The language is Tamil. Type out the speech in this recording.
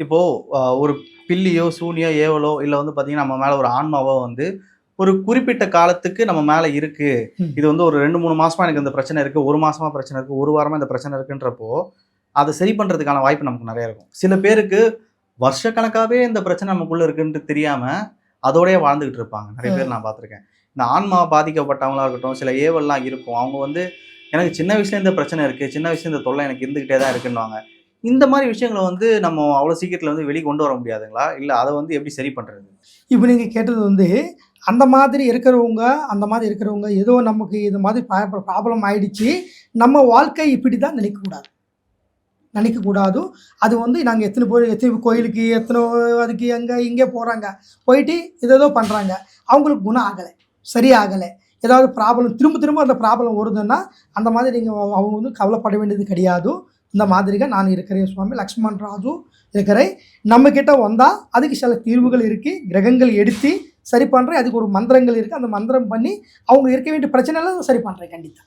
இப்போ ஒரு பில்லியோ சூனியோ ஏவலோ இல்லை வந்து பார்த்தீங்கன்னா நம்ம மேலே ஒரு ஆன்மாவோ வந்து ஒரு குறிப்பிட்ட காலத்துக்கு நம்ம மேலே இருக்கு. ம். இது வந்து ஒரு ரெண்டு மூணு மாசமா எனக்கு இந்த பிரச்சனை இருக்கு ஒரு மாசமா பிரச்சனை இருக்கு ஒரு வாரமா இந்த பிரச்சனை இருக்குன்றப்போ அதை சரி பண்றதுக்கான வாய்ப்பு நமக்கு நிறைய இருக்கும். சில பேருக்கு வருஷக்கணக்காவே இந்த பிரச்சனை நமக்குள்ள இருக்குன்ட்டு தெரியாம அதோடயே வாழ்ந்துகிட்டு இருப்பாங்க. நிறைய பேர் நான் பார்த்துருக்கேன் இந்த ஆன்மா பாதிக்கப்பட்டவங்களா இருக்கட்டும் சில ஏவல்லாம் இருக்கும். அவங்க வந்து எனக்கு சின்ன வயசுல இந்த பிரச்சனை இருக்கு சின்ன வயசுல இந்த தொல்லை எனக்கு இருந்துகிட்டே தான் இருக்குன்னுவாங்க. இந்த மாதிரி விஷயங்களை வந்து நம்ம அவ்வளோ சீக்கிரத்தில் வந்து வெளியே கொண்டு வர முடியாதுங்களா? இல்லை அதை வந்து எப்படி சரி பண்ணுறது இப்போ நீங்கள் கேட்டது வந்து அந்த மாதிரி இருக்கிறவங்க அந்த மாதிரி இருக்கிறவங்க ஏதோ நமக்கு இது மாதிரி ப்ராப்ளம் ஆயிடுச்சு. நம்ம வாழ்க்கை இப்படி தான் நினைக்கக்கூடாது. நினைக்கக்கூடாது. அது வந்து நாங்கள் எத்தனை பேர் எத்தனை கோயிலுக்கு எத்தனை அதுக்கு அங்கே இங்கே போகிறாங்க போயிட்டு ஏதோ பண்ணுறாங்க அவங்களுக்கு குணம் ஆகலை. சரியாகலை. ஏதாவது ப்ராப்ளம் திரும்ப திரும்ப அந்த ப்ராப்ளம் வருதுன்னா அந்த மாதிரி நீங்கள் அவங்க வந்து கவலைப்பட வேண்டியது கிடையாது. இந்த மாதிரிగా நான் இருக்கிறேன் சுவாமி லக்ஷ்மண் ராஜு இருக்கிறேன். நம்மக்கிட்ட வந்தால் அதுக்கு சில தீர்வுகள் இருக்குது கிரகங்கள் எடுத்து சரி பண்ணுறேன் அதுக்கு ஒரு மந்திரங்கள் இருக்குது அந்த மந்திரம் பண்ணி அவங்க இருக்க வேண்டிய பிரச்சனைலாம் சரி பண்ணுறேன் கண்டிப்பாக